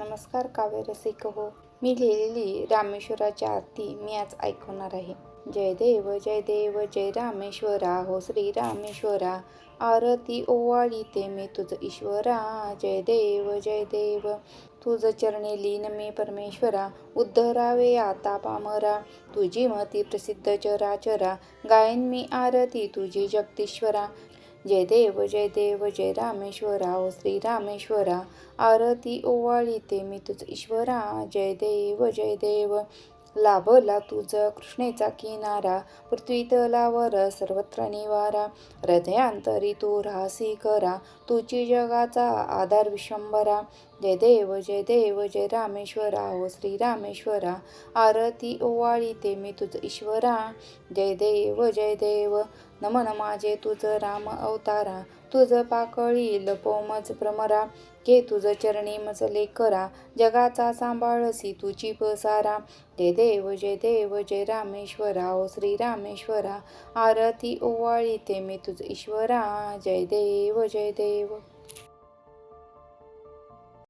नमस्कार काव्य रसिक हो. मी लिहिलेली रामेश्वराची आरती मी आज ऐकवणार आहे. जय देव जय देव जय रामेश्वरा हो श्री रामेश्वरा. आरती ओवाळी ते मी तुझ ईश्वरा. जय देव जय देव. तुझ चरणी लीन मी परमेश्वरा. उद्धरावे आता पामरा. तुझी मती प्रसिद्ध चराचरा. गायन मी आरती तुझी जगदीश्वरा. जय देव जय देव जय रामेश्वरा ओ श्री रामेश्वरा आरती ओवाळीते मी तुझ ईश्वरा जय देव जय देव. लाभला तुझ कृष्णेचा किनारा पृथ्वी तलावर सर्वत्र निवारा हृदयांतरी तू राहसी करा तुझी जगाचा आधार विश्वंभरा. जय देव जय देव जय रामेश्वरा ओ श्री रामेश्वरा आरती ओवाळीते मी तुझ ईश्वरा. जय देव जय देव नमन माझे तुझ राम अवतारा. तुझ पाकळी लपोमच भ्रमरा घे तुझ चरणी मजले करा जगाचा सांभाळसी तुझी पसारा. जय देव जय देव जय रामेश्वरा ओ श्री रामेश्वरा. आरती ओवाळीते मी तुझ ईश्वरा. जय देव जय देव.